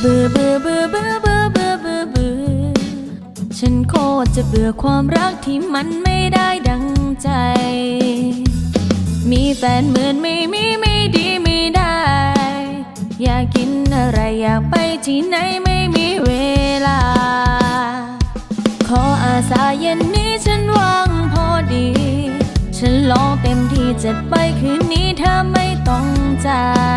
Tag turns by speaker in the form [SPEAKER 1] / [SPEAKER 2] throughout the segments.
[SPEAKER 1] เบื่อเบื่อเบื่อเบื่อเบื่อเบื่อเบื่อเบื่อฉันโคตรจะเบื่อความรักที่มันไม่ได้ดังใจ มีแฟนเหมือนไม่มีไม่ดีไม่ได้ อยากกินอะไรอยากไปที่ไหนไม่มีเวลา ขออาสาเย็นนี้ฉันว่างพอดี ฉันลองเต็มที่จะไปคืนนี้ถ้าไม่ต้องจาย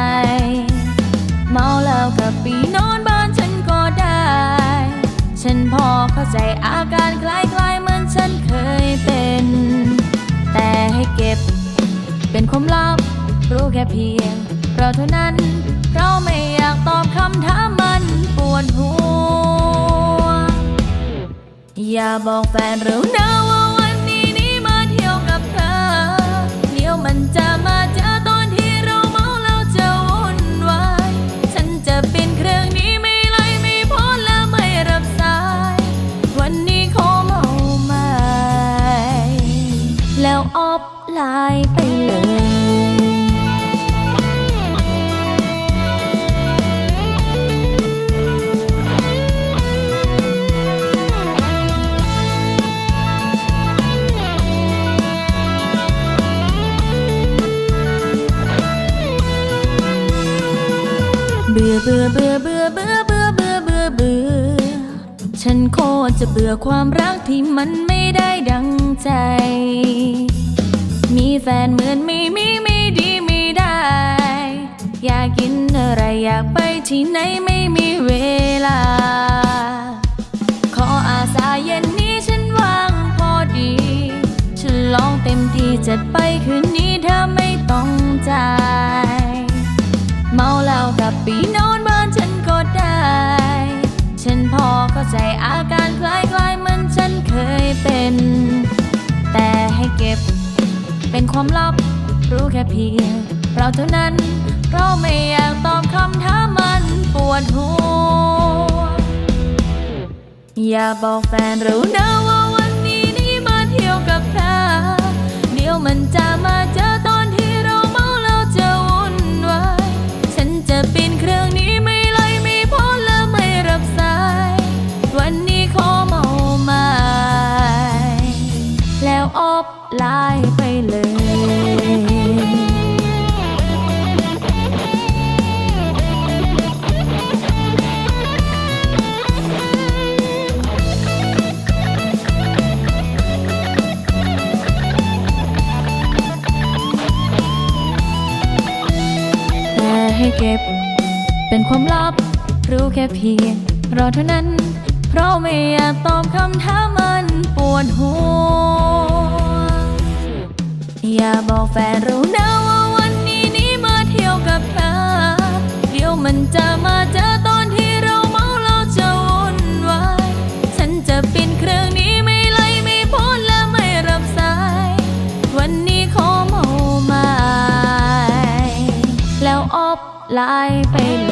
[SPEAKER 1] ใจอาการคล้ายๆเหมือนฉันเคยเป็น แต่ให้เก็บ เป็นความลับ รู้แค่เพียง เราเท่านั้นเราไม่อยากตอบคำถามมันปวดหัว อย่าบอกแฟนเรานะว่าวันนี้นี้มาเที่ยวกับเธอเดี๋ยวมันจะ แล้วออฟไลน์ไปเลยเบื่อเบื่อเบื่อเบื่อเบื่อเบื่อเบื่อเบื่อเบื่อ ฉันโคตรจะเบื่อความรักที่มันไม่ได้ดังใจ แฟนเหมือนไม่มีไม่ดีไม่ได้ อยากกินอะไรอยากไปที่ไหนไม่มีเวลา ขออาสาเย็นนี้ฉันว่างพอดี ฉันลองเต็มที่จัดไปคืนนี้ถ้าไม่ต้องจ่าย เมาแล้วกับปีนอนบ้านฉันก็ได้ ฉันพอเข้าใจอาการคล้ายๆเหมือนฉันเคยเป็น เป็นความลับ รู้แค่เพียงเราเท่านั้น เราไม่อยากตอบคำถามมันปวดหัว อย่าบอกแฟนเรานะ ให้เก็บ เป็นความลับ รู้แค่เพียง รอเท่านั้น เพราะไม่อยากตอบคำถามมันปวดหัว อย่าบอกแฟนรู้นะว่าวันนี้นี้มาเที่ยวกับเธอเดี๋ยวมันจะมาเจอ ลายไปเลย